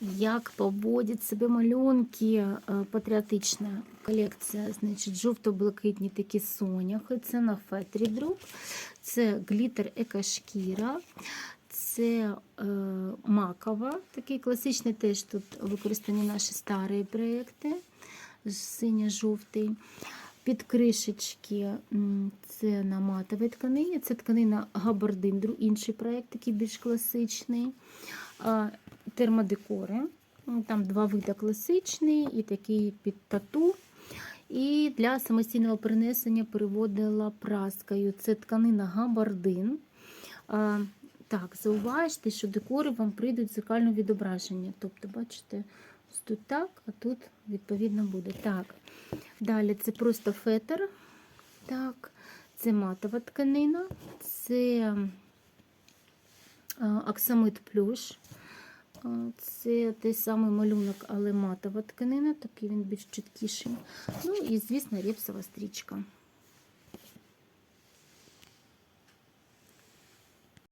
як поводять себе малюнки. Е, Патріотична колекція, значить, жовто-блакитні такі соняхи. Це на фетрі друк, це глітер екошкіра. Це е, макова, такий класичний теж тут використані наші старі проєкти, синьо-жовтий. Під кришечки це на матовій тканині, це тканина габардиндру, інший проєкт, такий більш класичний. Термодекори. Там два види класичний і такий під тату. І для самостійного перенесення переводила праскою. Це тканина габардин. Так, зауважте, що декори вам прийдуть зеркальне відображення. Тобто, бачите, тут так, а тут відповідно буде. Так. Далі це просто фетр. Так, це матова тканина, це а, оксамит плюш. Це той самий малюнок, але матова тканина, такий він більш чіткіший. Ну і, звісно, репсова стрічка.